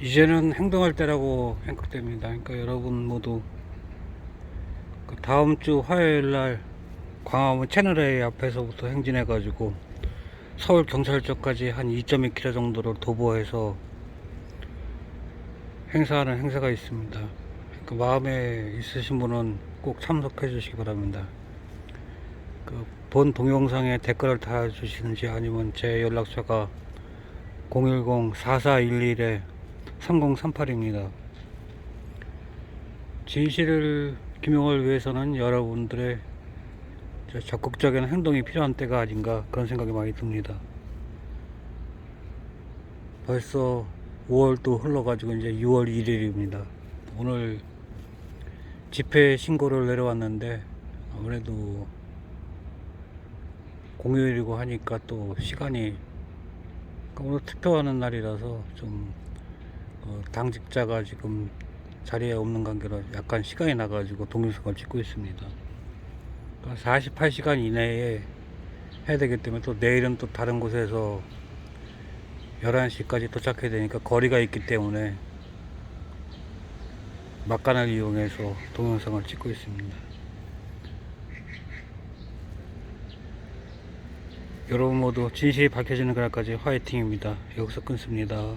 이제는 행동할 때라고 생각됩니다. 그러니까 여러분 모두 그 다음 주 화요일 날 광화문 채널A 앞에서부터 행진해가지고 서울 경찰서까지 한 2.2km 정도를 도보해서 행사하는 행사가 있습니다. 그 마음에 있으신 분은 꼭 참석해 주시기 바랍니다. 그 본 동영상에 댓글을 달아주시는지 아니면 제 연락처가 010-4411에 3038입니다. 진실을 규명을 위해서는 여러분들의 저 적극적인 행동이 필요한 때가 아닌가 그런 생각이 많이 듭니다. 벌써 5월도 흘러가지고 이제 6월 1일입니다. 오늘 집회 신고를 내려왔는데 아무래도 공휴일이고 하니까 또 시간이 그러니까 오늘 투표하는 날이라서 좀 어, 당직자가 지금 자리에 없는 관계로 약간 시간이 나가지고 동영상을 찍고 있습니다. 48시간 이내에 해야 되기 때문에 또 내일은 또 다른 곳에서 11시까지 도착해야 되니까 거리가 있기 때문에 막간을 이용해서 동영상을 찍고 있습니다. 여러분 모두 진실이 밝혀지는 그날까지 화이팅입니다. 여기서 끊습니다.